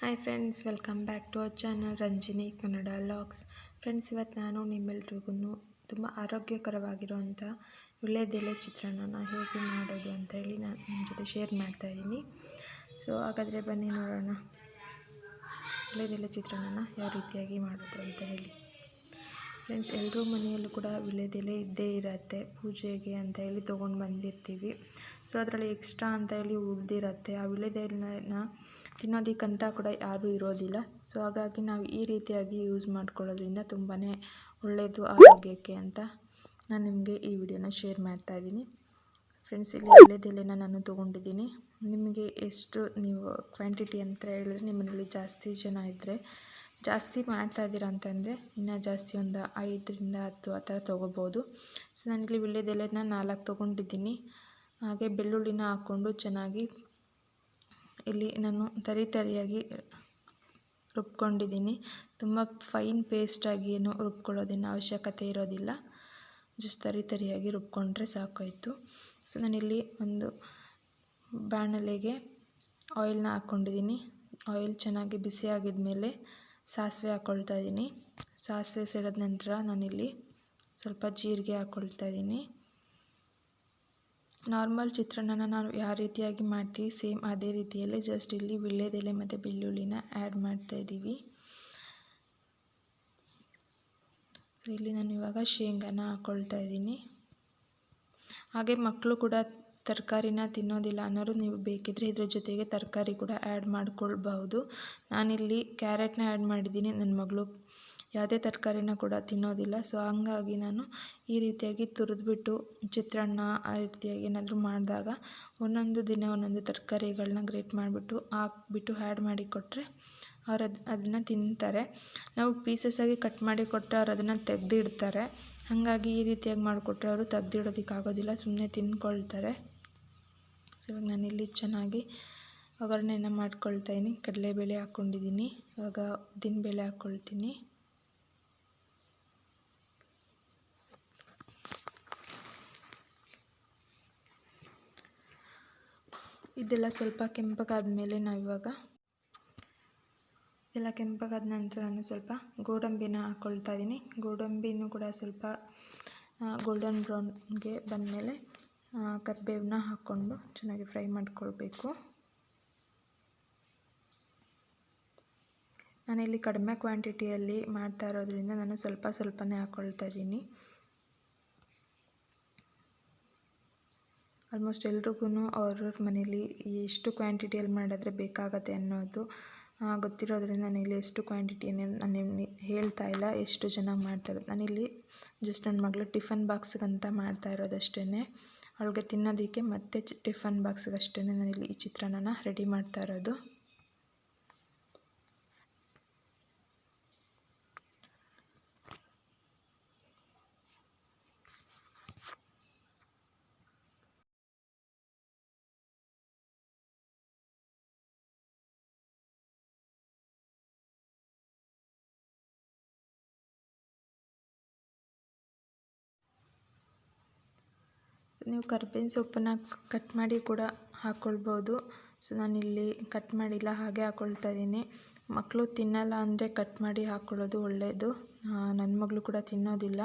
Hi friends welcome back to our channel Ranjini Kannada logs friends ಇವತ್ತು ನಾನು ನಿಮ್ಮೆಲ್ರಿಗೂ ತುಂಬ ಆರೋಗ್ಯಕರವಾಗಿರುವಂಥ ವಿಳೆದೆಲೆ ಚಿತ್ರಾನ್ನ ಹೇಗೆ ಮಾಡೋದು ಅಂತ ಹೇಳಿ ನಾನು ನಿಮ್ಮ ಜೊತೆ ಶೇರ್ ಮಾಡ್ತಾ ಇದ್ದೀನಿ. ಸೊ ಹಾಗಾದರೆ ಬನ್ನಿ ನೋಡೋಣ. ವಿಳೆದೆಲೆ ಚಿತ್ರಾನ್ನ ಯಾವ ರೀತಿಯಾಗಿ ಮಾಡೋದು ಅಂತ ಹೇಳಿ. ಫ್ರೆಂಡ್ಸ್ ಎಲ್ಲರೂ ಮನೆಯಲ್ಲೂ ಕೂಡ ವಿಳೆದೆಲೆ ಇದ್ದೇ ಇರತ್ತೆ. ಪೂಜೆಗೆ ಅಂತ ಹೇಳಿ ತೊಗೊಂಡು ಬಂದಿರ್ತೀವಿ. ಸೊ ಅದರಲ್ಲಿ ಎಕ್ಸ್ಟ್ರಾ ಅಂತ ಹೇಳಿ ಉಳಿದಿರತ್ತೆ. ಆ ವಿಳ್ಯದೆಲೆನ ತಿನ್ನೋದಕ್ಕಂತ ಕೂಡ ಯಾರೂ ಇರೋದಿಲ್ಲ. ಸೊ ಹಾಗಾಗಿ ನಾವು ಈ ರೀತಿಯಾಗಿ ಯೂಸ್ ಮಾಡ್ಕೊಳ್ಳೋದ್ರಿಂದ ತುಂಬಾ ಒಳ್ಳೆಯದು ಆರೋಗ್ಯಕ್ಕೆ ಅಂತ ನಾನು ನಿಮಗೆ ಈ ವಿಡಿಯೋನ ಶೇರ್ ಮಾಡ್ತಾ ಇದ್ದೀನಿ. ಫ್ರೆಂಡ್ಸ್ ಇಲ್ಲಿ ವಿಳ್ಯದೆಲೆನ ನಾನು ತೊಗೊಂಡಿದ್ದೀನಿ. ನಿಮಗೆ ಎಷ್ಟು ನೀವು ಕ್ವಾಂಟಿಟಿ ಅಂತ ಹೇಳಿದ್ರೆ ನಿಮ್ಮನೇಲಿ ಜಾಸ್ತಿ ಜನ ಇದ್ದರೆ ಜಾಸ್ತಿ ಮಾಡ್ತಾ ಇದ್ದೀರಾ ಅಂತಂದರೆ ಇನ್ನೂ ಜಾಸ್ತಿ ಒಂದು ಐದರಿಂದ ಹತ್ತು ಆ ಥರ ತೊಗೋಬೋದು. ಸೊ ನಾನಿಲ್ಲಿ ವಿಳ್ಯದೆಲೆನ ನಾಲ್ಕು ತೊಗೊಂಡಿದ್ದೀನಿ. ಹಾಗೆ ಬೆಳ್ಳುಳ್ಳಿನ ಹಾಕ್ಕೊಂಡು ಚೆನ್ನಾಗಿ ಇಲ್ಲಿ ನಾನು ತರಿ ತರಿಯಾಗಿ ರುಬ್ಕೊಂಡಿದ್ದೀನಿ. ತುಂಬ ಫೈನ್ ಪೇಸ್ಟಾಗಿ ಏನು ರುಬ್ಕೊಳ್ಳೋದಿನ ಅವಶ್ಯಕತೆ ಇರೋದಿಲ್ಲ. ಜಸ್ಟ್ ತರಿ ತರಿಯಾಗಿ ರುಬ್ಕೊಂಡ್ರೆ ಸಾಕಾಯಿತು. ಸೊ ನಾನಿಲ್ಲಿ ಒಂದು ಬಾಣಲೆಗೆ ಆಯಿಲ್ನ ಹಾಕ್ಕೊಂಡಿದ್ದೀನಿ. ಆಯಿಲ್ ಚೆನ್ನಾಗಿ ಬಿಸಿ ಆಗಿದ ಮೇಲೆ ಸಾಸಿವೆ ಹಾಕ್ಕೊಳ್ತಾ ಇದ್ದೀನಿ. ಸಾಸಿವೆ ಸಿಡಿದ ನಂತರ ನಾನಿಲ್ಲಿ ಸ್ವಲ್ಪ ಜೀರಿಗೆ ಹಾಕ್ಕೊಳ್ತಾ ಇದ್ದೀನಿ. ನಾರ್ಮಲ್ ಚಿತ್ರಾನ್ನನ ನಾವು ಯಾವ ರೀತಿಯಾಗಿ ಮಾಡ್ತೀವಿ, ಸೇಮ್ ಅದೇ ರೀತಿಯಲ್ಲೇ ಜಸ್ಟ್ ಇಲ್ಲಿ ವೀಳ್ಯದೆಲೆ ಮತ್ತು ಬೆಳ್ಳುಳ್ಳಿನ ಆ್ಯಡ್ ಮಾಡ್ತಾ ಇದ್ದೀವಿ. ಸೊ ಇಲ್ಲಿ ನಾನು ಇವಾಗ ಶೇಂಗಾನ ಹಾಕ್ಕೊಳ್ತಾ ಇದ್ದೀನಿ. ಹಾಗೆ ಮಕ್ಕಳು ಕೂಡ ತರಕಾರಿನ ತಿನ್ನೋದಿಲ್ಲ ಅನ್ನೋರು ನೀವು ಬೇಕಿದ್ದರೆ ಇದ್ರ ಜೊತೆಗೆ ತರಕಾರಿ ಕೂಡ ಆ್ಯಡ್ ಮಾಡ್ಕೊಳ್ಬಹುದು. ನಾನಿಲ್ಲಿ ಕ್ಯಾರೆಟ್ನ ಆ್ಯಡ್ ಮಾಡಿದ್ದೀನಿ. ನನ್ನ ಮಗಳು ಯಾವುದೇ ತರಕಾರಿನ ಕೂಡ ತಿನ್ನೋದಿಲ್ಲ. ಸೊ ಹಂಗಾಗಿ ನಾನು ಈ ರೀತಿಯಾಗಿ ತುರಿದ್ಬಿಟ್ಟು ಚಿತ್ರಾನ್ನ ಆ ರೀತಿಯಾಗಿ ಏನಾದರೂ ಮಾಡಿದಾಗ ಒಂದೊಂದು ದಿನ ಒಂದೊಂದು ತರಕಾರಿಗಳನ್ನ ಗ್ರೇಟ್ ಮಾಡಿಬಿಟ್ಟು ಹಾಕ್ಬಿಟ್ಟು ಆ್ಯಡ್ ಮಾಡಿ ಕೊಟ್ಟರೆ ಅವ್ರು ಅದು, ಅದನ್ನು ತಿಂತಾರೆ. ನಾವು ಪೀಸಸ್ಸಾಗಿ ಕಟ್ ಮಾಡಿ ಕೊಟ್ಟರೆ ಅವ್ರು ಅದನ್ನು ತೆಗೆದಿಡ್ತಾರೆ. ಹಾಗಾಗಿ ಈ ರೀತಿಯಾಗಿ ಮಾಡಿಕೊಟ್ರೆ ಅವರು ತೆಗೆದಿಡೋದಕ್ಕಾಗೋದಿಲ್ಲ ಸುಮ್ಮನೆ ತಿಂದ್ಕೊಳ್ತಾರೆ ಸೊ ಇವಾಗ ಇಲ್ಲಿ ಚೆನ್ನಾಗಿ ಒಗ್ಗರಣೆನ ಮಾಡ್ಕೊಳ್ತಾ ಇದ್ದೀನಿ ಕಡಲೆಬೇಳೆ ಹಾಕ್ಕೊಂಡಿದ್ದೀನಿ ಇವಾಗ ಉದ್ದಿನಬೇಳೆ ಹಾಕ್ಕೊಳ್ತೀನಿ. ಇದೆಲ್ಲ ಸ್ವಲ್ಪ ಕೆಂಪಗಾದ ಮೇಲೆ ನಾವಿವಾಗ ಎಲ್ಲ ಕೆಂಪಗಾದ ನಂತರ ನಾನು ಸ್ವಲ್ಪ ಗೋಡಂಬಿನ ಹಾಕ್ಕೊಳ್ತಾ ಇದ್ದೀನಿ. ಗೋಡಂಬಿನೂ ಕೂಡ ಸ್ವಲ್ಪ ಗೋಲ್ಡನ್ ಬ್ರೌನ್ಗೆ ಬಂದಮೇಲೆ ಕರಿಬೇವನ್ನ ಹಾಕ್ಕೊಂಡು ಚೆನ್ನಾಗಿ ಫ್ರೈ ಮಾಡಿಕೊಳ್ಬೇಕು. ನಾನಿಲ್ಲಿ ಕಡಿಮೆ ಕ್ವಾಂಟಿಟಿಯಲ್ಲಿ ಮಾಡ್ತಾ ಇರೋದ್ರಿಂದ ನಾನು ಸ್ವಲ್ಪ ಸ್ವಲ್ಪನೇ ಹಾಕ್ಕೊಳ್ತಾ ಇದ್ದೀನಿ. ಆಲ್ಮೋಸ್ಟ್ ಎಲ್ರಿಗೂ ಅವ್ರವ್ರ ಮನೇಲಿ ಎಷ್ಟು ಕ್ವಾಂಟಿಟಿಯಲ್ಲಿ ಮಾಡಿದ್ರೆ ಬೇಕಾಗತ್ತೆ ಅನ್ನೋದು ಗೊತ್ತಿರೋದ್ರಿಂದ ನಾನಿಲ್ಲಿ ಎಷ್ಟು ಕ್ವಾಂಟಿಟಿಯನ್ನು ನಾನು ಹೇಳ್ತಾ ಇಲ್ಲ, ಎಷ್ಟು ಜನ ಮಾಡ್ತಾರೆ ನಾನಿಲ್ಲಿ ಜಸ್ಟ್ ನನ್ನ ಮಗಳು ಟಿಫನ್ ಬಾಕ್ಸ್ಗಂತ ಮಾಡ್ತಾ ಇರೋದಷ್ಟೇ ಅವಳಿಗೆ ತಿನ್ನೋದಕ್ಕೆ ಮತ್ತೆ ಟಿಫನ್ ಬಾಕ್ಸ್ಗಷ್ಟೇ ನಾನಿಲ್ಲಿ ಈ ಚಿತ್ರಾನ್ನನ ರೆಡಿ ಮಾಡ್ತಾ ಇರೋದು. ನೀವು ಕರ್ಬೇವಿನ ಸೊಪ್ಪನ್ನು ಕಟ್ ಮಾಡಿ ಕೂಡ ಹಾಕ್ಕೊಳ್ಬೋದು ಸೊ ನಾನಿಲ್ಲಿ ಕಟ್ ಮಾಡಿಲ್ಲ, ಹಾಗೆ ಹಾಕ್ಕೊಳ್ತಾ ಇದ್ದೀನಿ. ಮಕ್ಕಳು ತಿನ್ನಲ್ಲ ಅಂದರೆ ಕಟ್ ಮಾಡಿ ಹಾಕ್ಕೊಳ್ಳೋದು ಒಳ್ಳೆಯದು ನನ್ನ ಮಗಳು ಕೂಡ ತಿನ್ನೋದಿಲ್ಲ.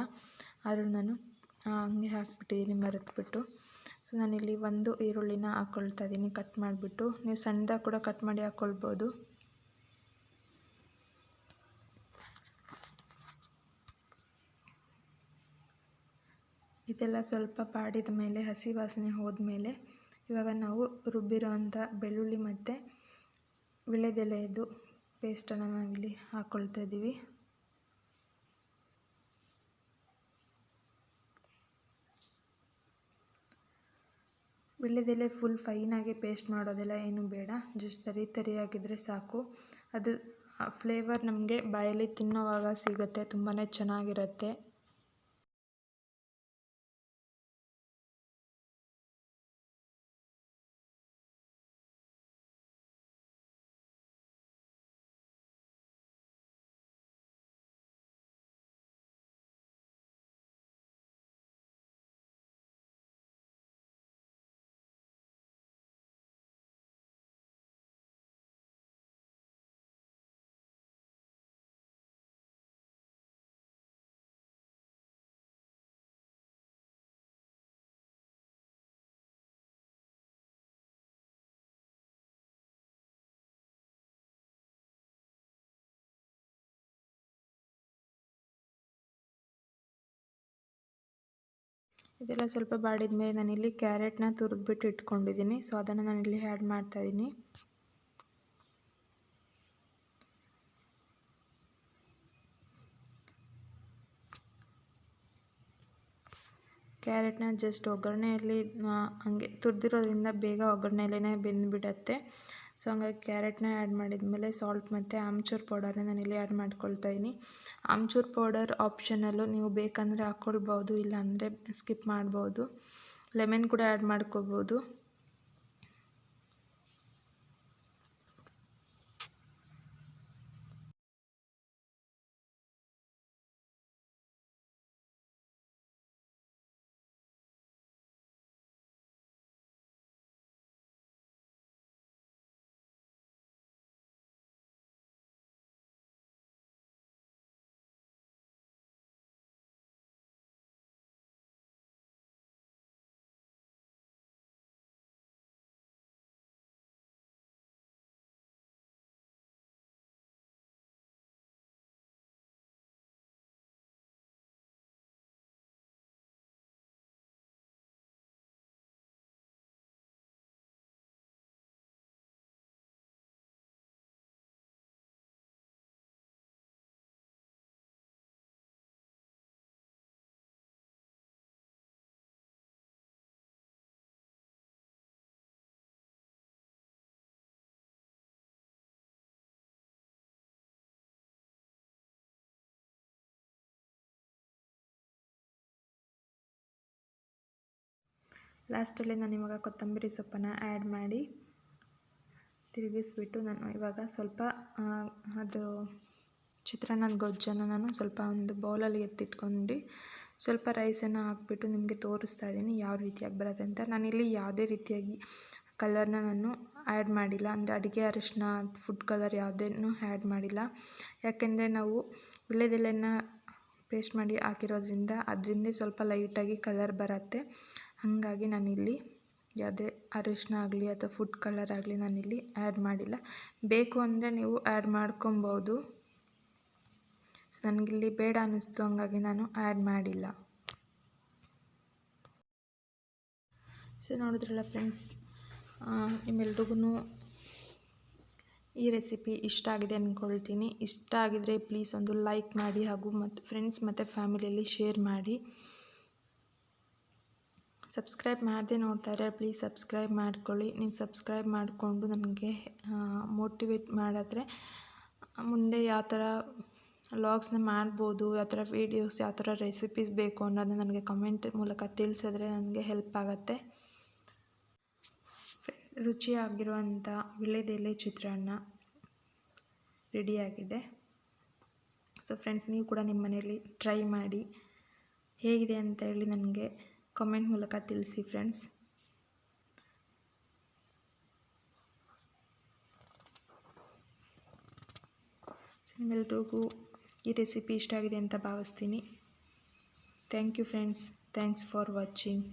ಆದರೂ ನಾನು ಹಂಗೆ ಹಾಕ್ಬಿಟ್ಟಿದ್ದೀನಿ ಮರೆತುಬಿಟ್ಟು. ಸೊ ನಾನಿಲ್ಲಿ ಒಂದು ಈರುಳ್ಳಿನ ಹಾಕ್ಕೊಳ್ತಾ ಇದ್ದೀನಿ ಕಟ್ ಮಾಡಿಬಿಟ್ಟು. ನೀವು ಸಣ್ಣದಾಗಿ ಕೂಡ ಕಟ್ ಮಾಡಿ ಹಾಕ್ಕೊಳ್ಬೋದು ಇದೆಲ್ಲ ಸ್ವಲ್ಪ ಬಾಡಿದ ಮೇಲೆ, ಹಸಿ ವಾಸನೆ ಹೋದ್ಮೇಲೆ ಇವಾಗ ನಾವು ರುಬ್ಬಿರೋ ಅಂಥ ಬೆಳ್ಳುಳ್ಳಿ ಮತ್ತು ವಿಳೆದೆಲೆಯದು ಪೇಸ್ಟನ್ನು ನಾವಿಲ್ಲಿ ಹಾಕ್ಕೊಳ್ತಾ ಇದ್ದೀವಿ. ವಿಳ್ಯದೆಲೆ ಫುಲ್ ಫೈನಾಗಿ ಪೇಸ್ಟ್ ಮಾಡೋದೆಲ್ಲ ಏನು ಬೇಡ ಜಸ್ಟ್ ತರಿ ತರಿಯಾಗಿದ್ದರೆ ಸಾಕು. ಅದು ಫ್ಲೇವರ್ ನಮಗೆ ಬಾಯಲ್ಲಿ ತಿನ್ನೋವಾಗ ಸಿಗುತ್ತೆ ತುಂಬಾ ಚೆನ್ನಾಗಿರುತ್ತೆ. ಇದೆಲ್ಲ ಸ್ವಲ್ಪ ಬಾಡಿದ ಮೇಲೆ ನಾನಿಲ್ಲಿ ಕ್ಯಾರೆಟ್ನ ತುರಿದ್ಬಿಟ್ಟು ಇಟ್ಕೊಂಡಿದ್ದೀನಿ. ಸೊ ಅದನ್ನು ನಾನಿಲ್ಲಿ ಆ್ಯಡ್ ಮಾಡ್ತಾಯಿದ್ದೀನಿ ಕ್ಯಾರೆಟ್ನ ಜಸ್ಟ್ ಒಗ್ಗರಣೆಯಲ್ಲಿ ಹಂಗೆ ತುರಿದಿರೋದ್ರಿಂದ ಬೇಗ ಒಗ್ಗರಣೆಯಲ್ಲೇ ಬೆಂದುಬಿಡತ್ತೆ. ಸೊ ಹಂಗಾಗಿ ಕ್ಯಾರೆಟ್ನ ಆ್ಯಡ್ ಮಾಡಿದ್ಮೇಲೆ ಸಾಲ್ಟ್ ಮತ್ತು ಆಮ್ಚೂರ್ ಪೌಡರ್ನ ಇಲ್ಲಿ ಆ್ಯಡ್ ಮಾಡ್ಕೊಳ್ತಾ ಇದ್ದೀನಿ ಆಮ್ಚೂರ್ ಪೌಡರ್ ಆಪ್ಷನಲ್ಲು ನೀವು ಬೇಕಂದರೆ ಹಾಕ್ಕೊಳ್ಬೋದು, ಇಲ್ಲಾಂದರೆ ಸ್ಕಿಪ್ ಮಾಡ್ಬೋದು. ಲೆಮನ್ ಕೂಡ ಆ್ಯಡ್ ಮಾಡ್ಕೋಬೋದು ಲಾಸ್ಟಲ್ಲಿ ನಾನು ಇವಾಗ ಕೊತ್ತಂಬರಿ ಸೊಪ್ಪನ್ನು ಆ್ಯಡ್ ಮಾಡಿ ತಿರುಗಿಸ್ಬಿಟ್ಟು ನಾನು ಇವಾಗ ಸ್ವಲ್ಪ ಅದು ಚಿತ್ರಾನ್ನದ ಗೊಜ್ಜನ್ನು ನಾನು ಸ್ವಲ್ಪ ಒಂದು ಬೌಲಲ್ಲಿ ಎತ್ತಿಟ್ಕೊಂಡು ಸ್ವಲ್ಪ ರೈಸನ್ನು ಹಾಕ್ಬಿಟ್ಟು ನಿಮಗೆ ತೋರಿಸ್ತಾ ಇದ್ದೀನಿ ಯಾವ ರೀತಿಯಾಗಿ ಬರುತ್ತೆ ಅಂತ. ನಾನಿಲ್ಲಿ ಯಾವುದೇ ರೀತಿಯಾಗಿ ಕಲರ್ನ ನಾನು ಆ್ಯಡ್ ಮಾಡಿಲ್ಲ. ಅಂದರೆ ಅಡುಗೆ ಅರಿಶಿನ, ಫುಡ್ ಕಲರ್ ಯಾವುದೇನು ಆ್ಯಡ್ ಮಾಡಿಲ್ಲ. ಯಾಕೆಂದರೆ ನಾವು ವಿಳ್ಯದೆಲೆನ ಪೇಸ್ಟ್ ಮಾಡಿ ಹಾಕಿರೋದ್ರಿಂದ ಅದರಿಂದ ಸ್ವಲ್ಪ ಲೈಟಾಗಿ ಕಲರ್ ಬರುತ್ತೆ. ಹಾಗಾಗಿ ನಾನಿಲ್ಲಿ ಯಾವುದೇ ಅರಿಶಿನ ಆಗಲಿ ಅಥವಾ ಫುಡ್ ಕಲರ್ ಆಗಲಿ ನಾನಿಲ್ಲಿ ಆ್ಯಡ್ ಮಾಡಿಲ್ಲ. ಬೇಕು ಅಂದರೆ ನೀವು ಆ್ಯಡ್ ಮಾಡ್ಕೊಬೋದು. ಸೊ ನನಗಿಲ್ಲಿ ಬೇಡ ಅನ್ನಿಸ್ತು, ಹಂಗಾಗಿ ನಾನು ಆ್ಯಡ್ ಮಾಡಿಲ್ಲ. ಸೊ ನೋಡಿದ್ರಲ್ಲ ಫ್ರೆಂಡ್ಸ್ ನಿಮ್ಮೆಲ್ರಿಗೂ ಈ ರೆಸಿಪಿ ಇಷ್ಟ ಆಗಿದೆ ಅಂದ್ಕೊಳ್ತೀನಿ ಇಷ್ಟ ಆಗಿದರೆ ಪ್ಲೀಸ್ ಒಂದು ಲೈಕ್ ಮಾಡಿ ಹಾಗೂ ಮತ್ತು ಫ್ರೆಂಡ್ಸ್ ಮತ್ತು ಫ್ಯಾಮಿಲಿಯಲ್ಲಿ ಶೇರ್ ಮಾಡಿ. ಸಬ್ಸ್ಕ್ರೈಬ್ ಮಾಡದೆ ನೋಡ್ತಾ ಇದ್ದಾರೆ ಪ್ಲೀಸ್ ಸಬ್ಸ್ಕ್ರೈಬ್ ಮಾಡ್ಕೊಳ್ಳಿ. ನೀವು ಸಬ್ಸ್ಕ್ರೈಬ್ ಮಾಡಿಕೊಂಡು ನನಗೆ ಮೋಟಿವೇಟ್ ಮಾಡಿದ್ರೆ, ಮುಂದೆ ಯಾವ ಥರ ವ್ಲಾಗ್ಸ್ನ ಮಾಡ್ಬೋದು, ಯಾವ ಥರ ವೀಡಿಯೋಸ್, ಯಾವ ಥರ ರೆಸಿಪೀಸ್ ಬೇಕು ಅನ್ನೋದನ್ನ ನನಗೆ ಕಮೆಂಟ್ ಮೂಲಕ ತಿಳಿಸಿದ್ರೆ ನನಗೆ ಹೆಲ್ಪ್ ಆಗುತ್ತೆ. ರುಚಿಯಾಗಿರುವಂಥ ವಿಳ್ಯದೆಲೆ ಚಿತ್ರಾನ್ನ ರೆಡಿಯಾಗಿದೆ. ಸೊ, ಫ್ರೆಂಡ್ಸ್, ನೀವು ಕೂಡ ನಿಮ್ಮ ಮನೆಯಲ್ಲಿ ಟ್ರೈ ಮಾಡಿ. ಹೇಗಿದೆ ಅಂತ ಹೇಳಿ ನನಗೆ ಕಮೆಂಟ್ ಮೂಲಕ ತಿಳಿಸಿ ಫ್ರೆಂಡ್ಸ್. ನಿಮ್ಮೆಲ್ರಿಗೂ ಈ ರೆಸಿಪಿ ಇಷ್ಟ ಆಗಿದೆ ಅಂತ ಭಾವಿಸ್ತೀನಿ. Thank you friends thanks for watching